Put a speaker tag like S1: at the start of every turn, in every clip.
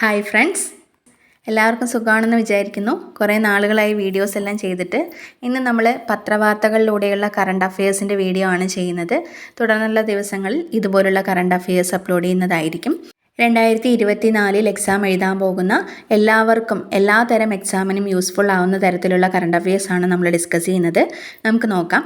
S1: Hi friends. എല്ലാവർക്കും സുഖമാണെന്ന് വിചാരിക്കുന്നു. കുറേ നാളുകളായി വീഡിയോസ് എല്ലാം ചെയ്തിട്ട് ഇന്ന് നമ്മൾ പത്രവാർത്തകളിലൂടെയുള്ള കറണ്ട് അഫയേഴ്സിന്റെ വീഡിയോ ആണ് ചെയ്യുന്നത്. തുടർന്നുള്ള ദിവസങ്ങളിൽ ഇതുപോലുള്ള കറണ്ട് അഫയേഴ്സ് അപ്ലോഡ് ചെയ്യുന്നതായിരിക്കും. രണ്ടായിരത്തി ഇരുപത്തി നാലിൽ എക്സാം എഴുതാൻ പോകുന്ന എല്ലാവർക്കും എല്ലാ തരം എക്സാമിനും യൂസ്ഫുൾ ആവുന്ന തരത്തിലുള്ള കറണ്ട് അഫയേഴ്സ് ആണ് നമ്മൾ ഡിസ്കസ് ചെയ്യുന്നത്. നമുക്ക് നോക്കാം.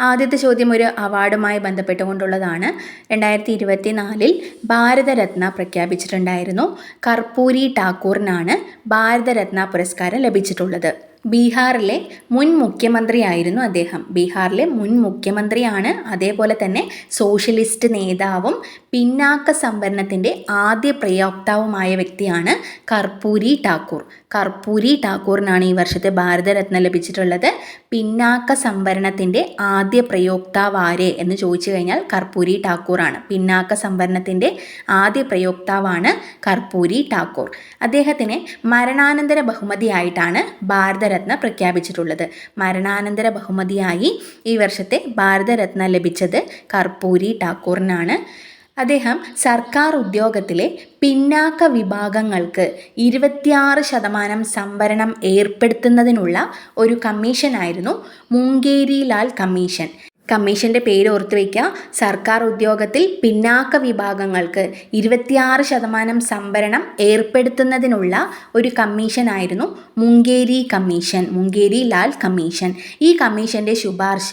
S1: ആദ്യത്തെ ചോദ്യം ഒരു അവാർഡുമായി ബന്ധപ്പെട്ടുകൊണ്ടുള്ളതാണ്. രണ്ടായിരത്തി ഇരുപത്തി നാലിൽ ഭാരതരത്ന പ്രഖ്യാപിച്ചിട്ടുണ്ടായിരുന്നു. കർപ്പൂരി ഠാക്കൂറിനാണ് ഭാരതരത്ന പുരസ്കാരം ലഭിച്ചിട്ടുള്ളത്. ബീഹാറിലെ മുൻ മുഖ്യമന്ത്രിയായിരുന്നു അദ്ദേഹം. ബീഹാറിലെ മുൻ മുഖ്യമന്ത്രിയാണ് അതേപോലെ തന്നെ സോഷ്യലിസ്റ്റ് നേതാവും പിന്നാക്ക സംവരണത്തിന്റെ ആദ്യ പ്രയോക്താവുമായ വ്യക്തിയാണ് കർപ്പൂരി ഠാക്കൂർ. കർപ്പൂരി ഠാക്കൂറിനാണ് ഈ വർഷത്തെ ഭാരതരത്ന ലഭിച്ചിട്ടുള്ളത്. പിന്നാക്ക സംവരണത്തിന്റെ ആദ്യ പ്രയോക്താവാരെ എന്ന് ചോദിച്ചു കഴിഞ്ഞാൽ കർപ്പൂരി ഠാക്കൂറാണ് പിന്നാക്ക സംവരണത്തിന്റെ ആദ്യ പ്രയോക്താവാണ് കർപ്പൂരി ഠാക്കൂർ അദ്ദേഹത്തിന് മരണാനന്തര ബഹുമതിയായിട്ടാണ് ഭാരതരത്ന പ്രഖ്യാപിച്ചിട്ടുള്ളത്. മരണാനന്തര ബഹുമതിയായി ഈ വർഷത്തെ ഭാരതരത്ന ലഭിച്ചത് കർപ്പൂരി ഠാക്കൂറിനാണ് അദ്ദേഹം സർക്കാർ ഉദ്യോഗത്തിലെ പിന്നാക്ക വിഭാഗങ്ങൾക്ക് ഇരുപത്തിയാറ് ശതമാനം സംവരണം ഏർപ്പെടുത്തുന്നതിനുള്ള ഒരു കമ്മീഷനായിരുന്നു മുങ്കേരിലാൽ കമ്മീഷൻ. കമ്മീഷന്റെ പേര് ഓർത്ത് വയ്ക്കുക സർക്കാർ ഉദ്യോഗത്തിൽ പിന്നാക്ക വിഭാഗങ്ങൾക്ക് ഇരുപത്തിയാറ് ശതമാനം സംവരണം ഏർപ്പെടുത്തുന്നതിനുള്ള ഒരു കമ്മീഷനായിരുന്നു മുങ്കേരി കമ്മീഷൻ മുങ്കേരി ലാൽ കമ്മീഷൻ. ഈ കമ്മീഷന്റെ ശുപാർശ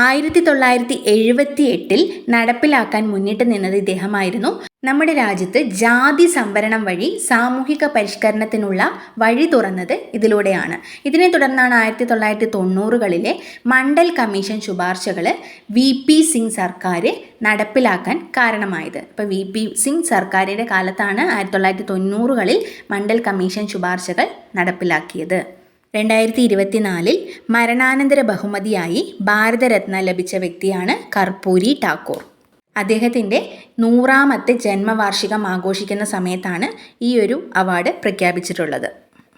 S1: ആയിരത്തി തൊള്ളായിരത്തി എഴുപത്തി എട്ടിൽ നടപ്പിലാക്കാൻ മുന്നിട്ട് നിന്നത് ഇദ്ദേഹമായിരുന്നു. നമ്മുടെ രാജ്യത്ത് ജാതി സംവരണം വഴി സാമൂഹിക പരിഷ്കരണത്തിനുള്ള വഴി തുറന്നത് ഇതിലൂടെയാണ്. ഇതിനെ തുടർന്നാണ് ആയിരത്തി തൊള്ളായിരത്തി തൊണ്ണൂറുകളിലെ മണ്ഡൽ കമ്മീഷൻ ശുപാർശകൾ വി പി സിംഗ് സർക്കാർ നടപ്പിലാക്കാൻ കാരണമായത്. ഇപ്പോൾ വി പി സിംഗ് സർക്കാരിന്റെ കാലത്താണ് ആയിരത്തി തൊള്ളായിരത്തി തൊണ്ണൂറുകളിൽ മണ്ഡൽ കമ്മീഷൻ ശുപാർശകൾ നടപ്പിലാക്കിയത്. രണ്ടായിരത്തി ഇരുപത്തിനാലിൽ മരണാനന്തര ബഹുമതിയായി ഭാരതരത്ന ലഭിച്ച വ്യക്തിയാണ് കർപ്പൂരി ടാക്കൂർ. അദ്ദേഹത്തിന്റെ നൂറാമത്തെ ജന്മവാർഷികം ആഘോഷിക്കുന്ന സമയത്താണ് ഈ ഒരു അവാർഡ് പ്രഖ്യാപിച്ചിട്ടുള്ളത്.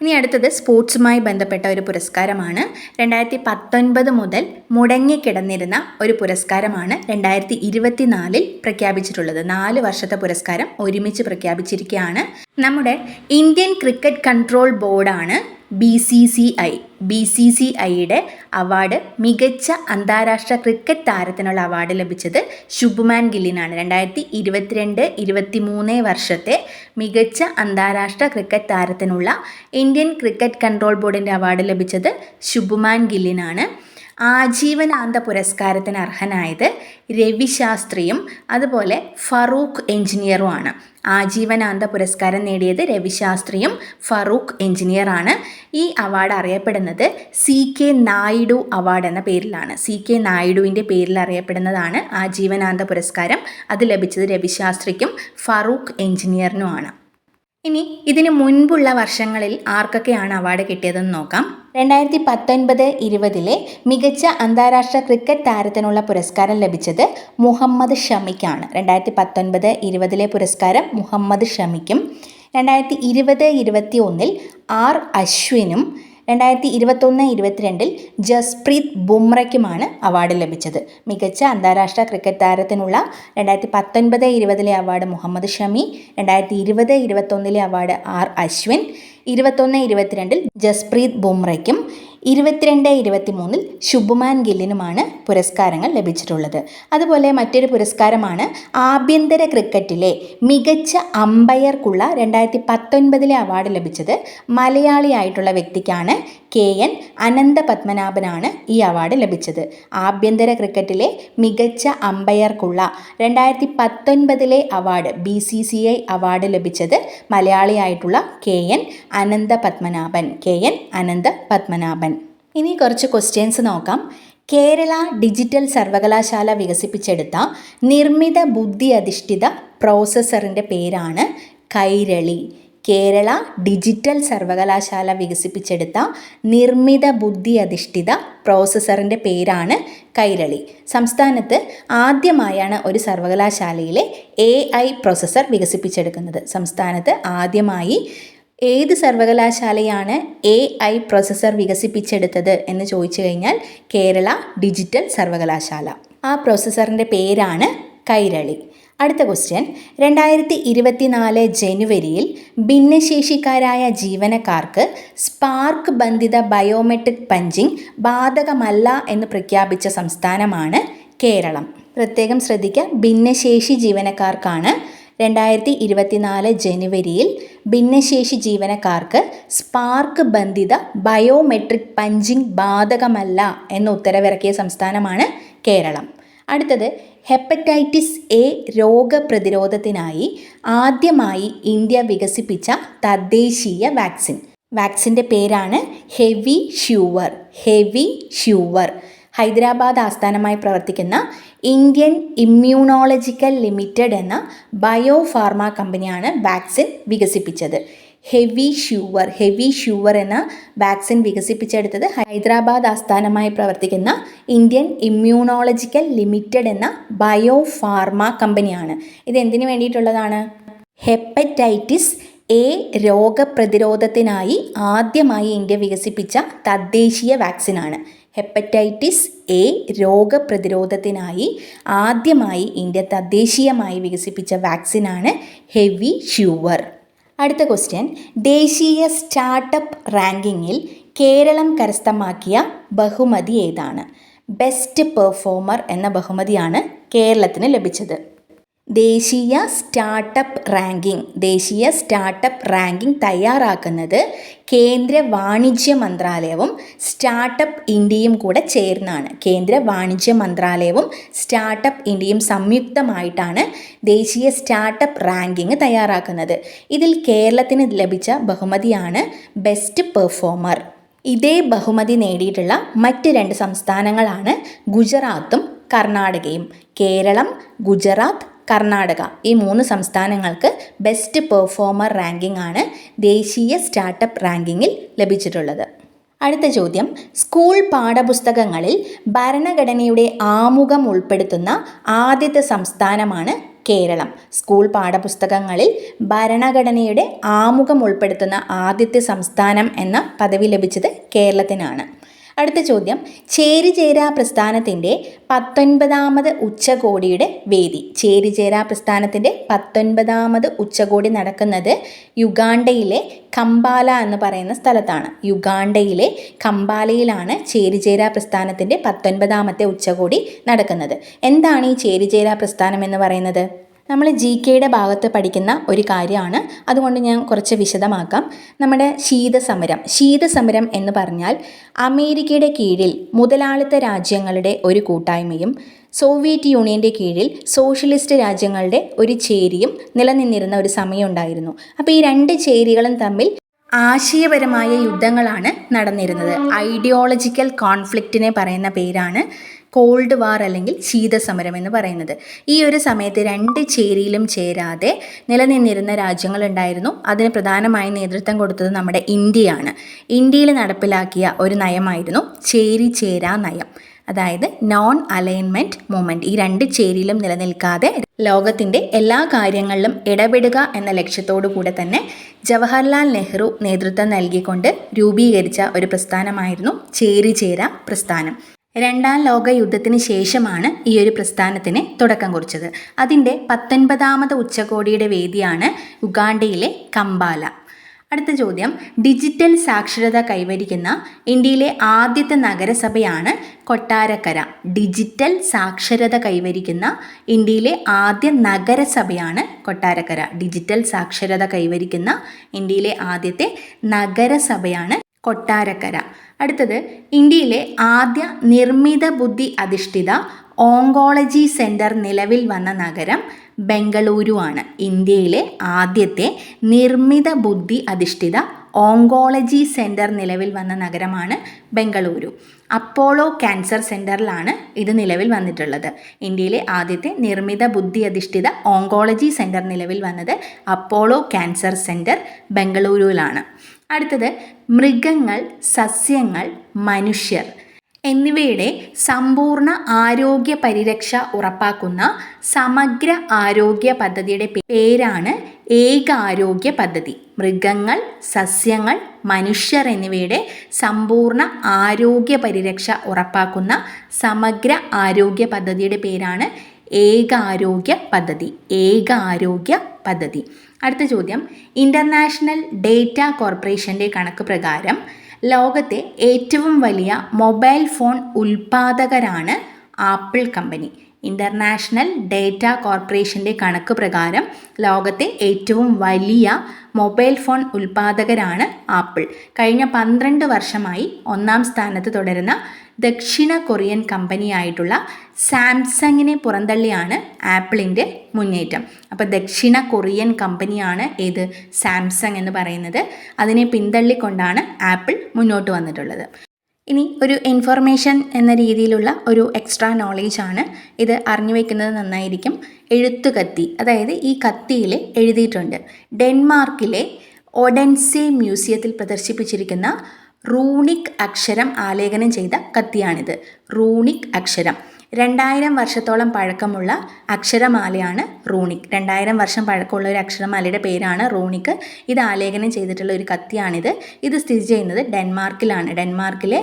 S1: ഇനി അടുത്തത് സ്പോർട്സുമായി ബന്ധപ്പെട്ട ഒരു പുരസ്കാരമാണ്. രണ്ടായിരത്തി പത്തൊൻപത് മുതൽ മുടങ്ങിക്കിടന്നിരുന്ന ഒരു പുരസ്കാരമാണ് രണ്ടായിരത്തി ഇരുപത്തിനാലിൽ പ്രഖ്യാപിച്ചിട്ടുള്ളത്. നാല് വർഷത്തെ പുരസ്കാരം ഒരുമിച്ച് പ്രഖ്യാപിച്ചിരിക്കുകയാണ്. നമ്മുടെ ഇന്ത്യൻ ക്രിക്കറ്റ് കൺട്രോൾ ബോർഡാണ് B C C I. B C C ഐയുടെ അവാർഡ് മികച്ച അന്താരാഷ്ട്ര ക്രിക്കറ്റ് താരത്തിനുള്ള അവാർഡ് ലഭിച്ചത് ശുഭ്മാൻ ഗില്ലിനാണ്. രണ്ടായിരത്തി ഇരുപത്തിരണ്ട് ഇരുപത്തി മൂന്ന് വർഷത്തെ മികച്ച അന്താരാഷ്ട്ര ക്രിക്കറ്റ് താരത്തിനുള്ള ഇന്ത്യൻ ക്രിക്കറ്റ് കൺട്രോൾ ബോർഡിന്റെ അവാർഡ് ലഭിച്ചത് ശുഭ്മാൻ ഗില്ലിനാണ്. ആജീവനാന്ത പുരസ്കാരത്തിന് അർഹനായത് രവിശാസ്ത്രിയും അതുപോലെ ഫറൂഖ് എഞ്ചിനീയറുമാണ്. ആജീവനാന്ത പുരസ്കാരം നേടിയത് രവിശാസ്ത്രിയും ഫറൂഖ് എഞ്ചിനീയറാണ്. ഈ അവാർഡ് അറിയപ്പെടുന്നത് സി കെ നായിഡു അവാർഡ് എന്ന പേരിലാണ്. സി കെ നായിഡുവിന്റെ പേരിൽ അറിയപ്പെടുന്നതാണ് ആജീവനാന്ത പുരസ്കാരം. അത് ലഭിച്ചത് രവിശാസ്ത്രിക്കും ഫറൂഖ് എഞ്ചിനീയറിനുമാണ്. ഇനി ഇതിന് മുൻപുള്ള വർഷങ്ങളിൽ ആർക്കൊക്കെയാണ് അവാർഡ് കിട്ടിയതെന്ന് നോക്കാം. രണ്ടായിരത്തി പത്തൊൻപത് ഇരുപതിലെ മികച്ച അന്താരാഷ്ട്ര ക്രിക്കറ്റ് താരത്തിനുള്ള പുരസ്കാരം ലഭിച്ചത് മുഹമ്മദ് ഷമിക്കാണ്. രണ്ടായിരത്തി പത്തൊൻപത് ഇരുപതിലെ പുരസ്കാരം മുഹമ്മദ് ഷമിക്കും. രണ്ടായിരത്തി ഇരുപത് ഇരുപത്തി ഒന്നിൽ ആർ അശ്വിനും രണ്ടായിരത്തി ഇരുപത്തൊന്ന് ഇരുപത്തിരണ്ടിൽ ജസ്പ്രീത് ബുംറയ്ക്കുമാണ് അവാർഡ് ലഭിച്ചത്. മികച്ച അന്താരാഷ്ട്ര ക്രിക്കറ്റ് താരത്തിനുള്ള രണ്ടായിരത്തി പത്തൊൻപത് ഇരുപതിലെ അവാർഡ് മുഹമ്മദ് ഷമി രണ്ടായിരത്തി ഇരുപത് ഇരുപത്തൊന്നിലെ അവാർഡ് ആർ അശ്വിൻ ഇരുപത്തൊന്ന് ഇരുപത്തിരണ്ടിൽ ജസ്പ്രീത് ബുംറയ്ക്കും ഇരുപത്തിരണ്ട് ഇരുപത്തി മൂന്നിൽ ശുഭ്മാൻ ഗില്ലിനുമാണ് പുരസ്കാരങ്ങൾ ലഭിച്ചിട്ടുള്ളത്. അതുപോലെ മറ്റൊരു പുരസ്കാരമാണ് ആഭ്യന്തര ക്രിക്കറ്റിലെ മികച്ച അമ്പയർക്കുള്ള രണ്ടായിരത്തി പത്തൊൻപതിലെ അവാർഡ് ലഭിച്ചത് മലയാളിയായിട്ടുള്ള വ്യക്തിക്കാണ് കെ എൻ അനന്ത പത്മനാഭനാണ് ഈ അവാർഡ് ലഭിച്ചത്. ആഭ്യന്തര ക്രിക്കറ്റിലെ മികച്ച അമ്പയർക്കുള്ള രണ്ടായിരത്തി പത്തൊൻപതിലെ award B C C I award ലഭിച്ചത് മലയാളിയായിട്ടുള്ള K N Anantha Padmanabhan K N Anantha Padmanabhan ഇനി കുറച്ച് ക്വസ്റ്റ്യൻസ് നോക്കാം. കേരള ഡിജിറ്റൽ സർവകലാശാല വികസിപ്പിച്ചെടുത്ത നിർമ്മിത ബുദ്ധി അധിഷ്ഠിത പ്രോസസ്സറിന്റെ പേരാണ് കൈരളി. കേരള ഡിജിറ്റൽ സർവകലാശാല വികസിപ്പിച്ചെടുത്ത നിർമ്മിത ബുദ്ധി അധിഷ്ഠിത പ്രോസസ്സറിന്റെ പേരാണ് കൈരളി. സംസ്ഥാനത്ത് ആദ്യമായാണ് ഒരു സർവകലാശാലയിലെ എ ഐ പ്രോസസ്സർ വികസിപ്പിച്ചെടുക്കുന്നത്. സംസ്ഥാനത്ത് ആദ്യമായി ഏത് സർവകലാശാലയാണ് എ ഐ പ്രോസസ്സർ വികസിപ്പിച്ചെടുത്തത് എന്ന് ചോദിച്ചു കഴിഞ്ഞാൽ കേരള ഡിജിറ്റൽ സർവകലാശാല. ആ പ്രോസസ്സറിന്റെ പേരാണ് കൈരളി. അടുത്ത ക്വസ്റ്റ്യൻ രണ്ടായിരത്തി ഇരുപത്തിനാല് ജനുവരിയിൽ ഭിന്നശേഷിക്കാരായ ജീവനക്കാർക്ക് സ്പാർക്ക് ബന്ധിത ബയോമെട്രിക് പഞ്ചിങ് ബാധകമല്ല എന്ന് പ്രഖ്യാപിച്ച സംസ്ഥാനമാണ് കേരളം. പ്രത്യേകം ശ്രദ്ധിക്കുക ഭിന്നശേഷി ജീവനക്കാർക്കാണ് രണ്ടായിരത്തി ഇരുപത്തിനാല് ജനുവരിയിൽ ഭിന്നശേഷി ജീവനക്കാർക്ക് സ്പാർക്ക് ബന്ധിത ബയോമെട്രിക് പഞ്ചിങ് ബാധകമല്ല എന്ന് ഉത്തരവിറക്കിയ സംസ്ഥാനമാണ് കേരളം. അടുത്തത് ഹെപ്പറ്റൈറ്റിസ് എ രോഗപ്രതിരോധത്തിനായി ആദ്യമായി ഇന്ത്യ വികസിപ്പിച്ച തദ്ദേശീയ വാക്സിൻ. വാക്സിന്റെ പേരാണ് Hevisure. Hevisure. Hyderabad ആസ്ഥാനമായി പ്രവർത്തിക്കുന്ന ഇന്ത്യൻ ഇമ്മ്യൂണോളജിക്കൽ ലിമിറ്റഡ് എന്ന ബയോഫാർമ കമ്പനിയാണ് വാക്സിൻ വികസിപ്പിച്ചത്. ഹെവി ഷ്യൂവർ ഹെവി ഷ്യൂവർ എന്ന വാക്സിൻ വികസിപ്പിച്ചെടുത്തത് ഹൈദരാബാദ് ആസ്ഥാനമായി പ്രവർത്തിക്കുന്ന ഇന്ത്യൻ ഇമ്മ്യൂണോളജിക്കൽ ലിമിറ്റഡ് എന്ന ബയോ ഫാർമ കമ്പനിയാണ്. ഇത് എന്തിനു വേണ്ടിയിട്ടുള്ളതാണ്? ഹെപ്പറ്റൈറ്റിസ് എ രോഗപ്രതിരോധത്തിനായി ആദ്യമായി ഇന്ത്യ വികസിപ്പിച്ച തദ്ദേശീയ വാക്സിനാണ്. ഹെപ്പറ്റൈറ്റിസ് എ രോഗപ്രതിരോധത്തിനായി ആദ്യമായി ഇന്ത്യ തദ്ദേശീയമായി വികസിപ്പിച്ച വാക്സിനാണ് ഹെവി ഷ്യൂവർ അടുത്ത ക്വസ്റ്റ്യൻ ദേശീയ സ്റ്റാർട്ടപ്പ് റാങ്കിങ്ങിൽ കേരളം കരസ്ഥമാക്കിയ ബഹുമതി ഏതാണ്? ബെസ്റ്റ് പെർഫോമർ എന്ന ബഹുമതിയാണ് കേരളത്തിന് ലഭിച്ചത്. ദേശീയ സ്റ്റാർട്ടപ്പ് റാങ്കിംഗ്. ദേശീയ സ്റ്റാർട്ടപ്പ് റാങ്കിംഗ് തയ്യാറാക്കുന്നത് കേന്ദ്ര വാണിജ്യ മന്ത്രാലയവും സ്റ്റാർട്ടപ്പ് ഇന്ത്യയും കൂടെ ചേർന്നാണ്. കേന്ദ്ര വാണിജ്യ മന്ത്രാലയവും സ്റ്റാർട്ടപ്പ് ഇന്ത്യയും സംയുക്തമായിട്ടാണ് ദേശീയ സ്റ്റാർട്ടപ്പ് റാങ്കിംഗ് തയ്യാറാക്കുന്നത്. ഇതിൽ കേരളത്തിന് ലഭിച്ച ബഹുമതിയാണ് ബെസ്റ്റ് പെർഫോമർ. ഇതേ ബഹുമതി നേടിയിട്ടുള്ള മറ്റ് രണ്ട് സംസ്ഥാനങ്ങളാണ് ഗുജറാത്തും കർണാടകയും. കേരളം ഗുജറാത്ത് കർണാടക. ഈ മൂന്ന് സംസ്ഥാനങ്ങൾക്ക് ബെസ്റ്റ് പെർഫോമർ റാങ്കിംഗ് ആണ് ദേശീയ സ്റ്റാർട്ടപ്പ് റാങ്കിങ്ങിൽ ലഭിച്ചിട്ടുള്ളത്. അടുത്ത ചോദ്യം. സ്കൂൾ പാഠപുസ്തകങ്ങളിൽ ഭരണഘടനയുടെ ആമുഖം ഉൾപ്പെടുത്തുന്ന ആദ്യത്തെ സംസ്ഥാനമാണ് കേരളം. സ്കൂൾ പാഠപുസ്തകങ്ങളിൽ ഭരണഘടനയുടെ ആമുഖം ഉൾപ്പെടുത്തുന്ന ആദ്യത്തെ സംസ്ഥാനം എന്ന പദവി ലഭിച്ചത് കേരളത്തിനാണ്. അടുത്ത ചോദ്യം. ചേരിചേര പ്രസ്ഥാനത്തിന്റെ പത്തൊൻപതാമത് ഉച്ചകോടിയുടെ വേദി. ചേരിചേര പ്രസ്ഥാനത്തിന്റെ പത്തൊൻപതാമത് ഉച്ചകോടി നടക്കുന്നത് യുഗാണ്ടയിലെ കമ്പാല എന്ന് പറയുന്ന സ്ഥലത്താണ്. യുഗാണ്ടയിലെ കമ്പാലയിലാണ് ചേരിചേര പ്രസ്ഥാനത്തിന്റെ പത്തൊൻപതാമത്തെ ഉച്ചകോടി നടക്കുന്നത്. എന്താണ് ഈ ചേരിചേര പ്രസ്ഥാനം എന്ന് പറയുന്നത്? നമ്മൾ ജി കെയുടെ ഭാഗത്ത് പഠിക്കുന്ന ഒരു കാര്യമാണ്. അതുകൊണ്ട് ഞാൻ കുറച്ച് വിശദമാക്കാം. നമ്മുടെ ശീതസമരം. ശീതസമരം എന്ന് പറഞ്ഞാൽ അമേരിക്കയുടെ കീഴിൽ മുതലാളിത്ത രാജ്യങ്ങളുടെ ഒരു കൂട്ടായ്മയും സോവിയറ്റ് യൂണിയന്റെ കീഴിൽ സോഷ്യലിസ്റ്റ് രാജ്യങ്ങളുടെ ഒരു ചേരിയും നിലനിന്നിരുന്ന ഒരു സമയം ഉണ്ടായിരുന്നു. അപ്പോൾ ഈ രണ്ട് ചേരികളും തമ്മിൽ ആശയപരമായ യുദ്ധങ്ങളാണ് നടന്നിരുന്നത്. ഐഡിയോളജിക്കൽ കോൺഫ്ലിക്റ്റിനെ പറയുന്ന പേരാണ്. കോൾഡ് വാർ അല്ലെങ്കിൽ ശീതസമരം എന്ന് പറയുന്നത്. ഈ ഒരു സമയത്ത് രണ്ട് ചേരിയിലും ചേരാതെ നിലനിന്നിരുന്ന രാജ്യങ്ങളുണ്ടായിരുന്നു. അതിന് പ്രധാനമായി നേതൃത്വം കൊടുത്തത് നമ്മുടെ ഇന്ത്യയാണ്. ഇന്ത്യയിൽ നടപ്പിലാക്കിയ ഒരു നയമായിരുന്നു ചേരി ചേരാ നയം. അതായത് നോൺ അലൈൻമെന്റ് മൂവ്മെന്റ് ഈ രണ്ട് ചേരിയിലും നിലനിൽക്കാതെ ലോകത്തിന്റെ എല്ലാ കാര്യങ്ങളിലും ഇടപെടുക എന്ന ലക്ഷ്യത്തോടു കൂടെ തന്നെ ജവഹർലാൽ നെഹ്റു നേതൃത്വം നൽകിക്കൊണ്ട് രൂപീകരിച്ച ഒരു പ്രസ്ഥാനമായിരുന്നു ചേരി ചേരാ പ്രസ്ഥാനം. രണ്ടാം ലോക യുദ്ധത്തിന് ശേഷമാണ് ഈ ഒരു പ്രസ്ഥാനത്തിന് തുടക്കം കുറിച്ചത്. അതിന്റെ പത്തൊൻപതാമത് ഉച്ചകോടിയുടെ വേദിയാണ് ഉഗാണ്ടയിലെ കമ്പാല അടുത്ത ചോദ്യം. ഡിജിറ്റൽ സാക്ഷരത കൈവരിക്കുന്ന ഇന്ത്യയിലെ ആദ്യത്തെ നഗരസഭയാണ് കൊട്ടാരക്കര. ഡിജിറ്റൽ സാക്ഷരത കൈവരിക്കുന്ന ഇന്ത്യയിലെ ആദ്യ നഗരസഭയാണ് കൊട്ടാരക്കര. ഡിജിറ്റൽ സാക്ഷരത കൈവരിക്കുന്ന ഇന്ത്യയിലെ ആദ്യത്തെ നഗരസഭയാണ് കൊട്ടാരക്കര. അടുത്തത് ഇന്ത്യയിലെ ആദ്യ നിർമ്മിത ബുദ്ധി അധിഷ്ഠിത ഓങ്കോളജി സെന്റർ നിലവിൽ വന്ന നഗരം ബംഗളൂരു ആണ്. ഇന്ത്യയിലെ ആദ്യത്തെ നിർമ്മിത ബുദ്ധി അധിഷ്ഠിത ഓങ്കോളജി സെന്റർ നിലവിൽ വന്ന നഗരമാണ് ബംഗളൂരു. അപ്പോളോ ക്യാൻസർ സെന്ററിലാണ് ഇത് നിലവിൽ വന്നിട്ടുള്ളത്. ഇന്ത്യയിലെ ആദ്യത്തെ നിർമ്മിത ബുദ്ധി അധിഷ്ഠിത ഓങ്കോളജി സെന്റർ നിലവിൽ വന്നത് അപ്പോളോ ക്യാൻസർ സെന്റർ ബംഗളൂരുവിലാണ്. അടുത്തത് മൃഗങ്ങൾ സസ്യങ്ങൾ മനുഷ്യർ എന്നിവയുടെ സമ്പൂർണ ആരോഗ്യ പരിരക്ഷ ഉറപ്പാക്കുന്ന സമഗ്ര ആരോഗ്യ പദ്ധതിയുടെ പേരാണ് ഏകാരോഗ്യ പദ്ധതി. മൃഗങ്ങൾ സസ്യങ്ങൾ മനുഷ്യർ എന്നിവയുടെ സമ്പൂർണ ആരോഗ്യ പരിരക്ഷ ഉറപ്പാക്കുന്ന സമഗ്ര ആരോഗ്യ പദ്ധതിയുടെ പേരാണ് ഏകാരോഗ്യ പദ്ധതി. ഏകാരോഗ്യ പദ്ധതി. അടുത്ത ചോദ്യം. ഇന്റർനാഷണൽ ഡേറ്റ കോർപ്പറേഷന്റെ കണക്ക് പ്രകാരം ലോകത്തെ ഏറ്റവും വലിയ മൊബൈൽ ഫോൺ ഉൽപ്പാദകരാണ് ആപ്പിൾ കമ്പനി. ഇന്റർനാഷണൽ ഡേറ്റ കോർപ്പറേഷന്റെ കണക്ക് പ്രകാരം ലോകത്തെ ഏറ്റവും വലിയ മൊബൈൽ ഫോൺ ഉൽപ്പാദകരാണ് ആപ്പിൾ. കഴിഞ്ഞ പന്ത്രണ്ട് വർഷമായി ഒന്നാം സ്ഥാനത്ത് തുടരുന്ന ദക്ഷിണ കൊറിയൻ കമ്പനിയായിട്ടുള്ള സാംസങ്ങിനെ പുറന്തള്ളിയാണ് ആപ്പിളിന്റെ മുന്നേറ്റം. അപ്പോൾ ദക്ഷിണ കൊറിയൻ കമ്പനിയാണ് ഏത്? സാംസങ് എന്ന് പറയുന്നത്. അതിനെ പിന്തള്ളിക്കൊണ്ടാണ് ആപ്പിൾ മുന്നോട്ട് വന്നിട്ടുള്ളത്. ഇനി ഒരു ഇൻഫർമേഷൻ എന്ന രീതിയിലുള്ള ഒരു എക്സ്ട്രാ നോളേജ് ആണ് ഇത് അറിഞ്ഞു വയ്ക്കുന്നത് നന്നായിരിക്കും. എഴുത്തുകത്തി അതായത് ഈ കത്തിയിൽ എഴുതിയിട്ടുണ്ട്. ഡെൻമാർക്കിലെ ഒഡൻസെ മ്യൂസിയത്തിൽ പ്രദർശിപ്പിച്ചിരിക്കുന്ന റൂണിക് അക്ഷരം ആലേഖനം ചെയ്ത കത്തിയാണിത്. റൂണിക് അക്ഷരം. രണ്ടായിരം വർഷത്തോളം പഴക്കമുള്ള അക്ഷരമാലയാണ് റൂണിക്. രണ്ടായിരം വർഷം പഴക്കമുള്ള ഒരു അക്ഷരമാലയുടെ പേരാണ് റൂണിക്. ഇത് ആലേഖനം ചെയ്തിട്ടുള്ള ഒരു കത്തിയാണിത്. ഇത് സ്ഥിതി ചെയ്യുന്നത് ഡെൻമാർക്കിലാണ്. ഡെൻമാർക്കിലെ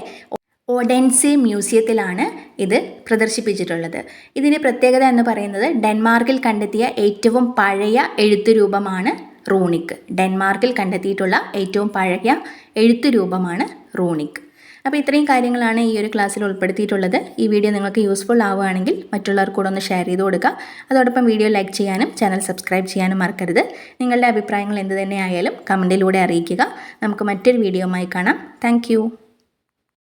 S1: ഓഡൻസി മ്യൂസിയത്തിലാണ് ഇത് പ്രദർശിപ്പിച്ചിട്ടുള്ളത്. ഇതിന്റെ പ്രത്യേകത എന്ന് പറയുന്നത് ഡെൻമാർക്കിൽ കണ്ടെത്തിയ ഏറ്റവും പഴയ എഴുത്തുരൂപമാണ് റൂണിക്. ഡെൻമാർക്കിൽ കണ്ടെത്തിയിട്ടുള്ള ഏറ്റവും പഴയ എഴുത്തുരൂപമാണ് റൂണിക്. അപ്പോൾ ഇത്രയും കാര്യങ്ങളാണ് ഈ ഒരു ക്ലാസ്സിൽ ഉൾപ്പെടുത്തിയിട്ടുള്ളത്. ഈ വീഡിയോ നിങ്ങൾക്ക് യൂസ്ഫുൾ ആവുകയാണെങ്കിൽ മറ്റുള്ളവർ കൂടെ ഒന്ന് ഷെയർ ചെയ്ത് കൊടുക്കുക. അതോടൊപ്പം വീഡിയോ ലൈക്ക് ചെയ്യാനും ചാനൽ സബ്സ്ക്രൈബ് ചെയ്യാനും മറക്കരുത്. നിങ്ങളുടെ അഭിപ്രായങ്ങൾ എന്ത് തന്നെ ആയാലും കമന്റിലൂടെ അറിയിക്കുക. നമുക്ക് മറ്റൊരു വീഡിയോയുമായി കാണാം. താങ്ക്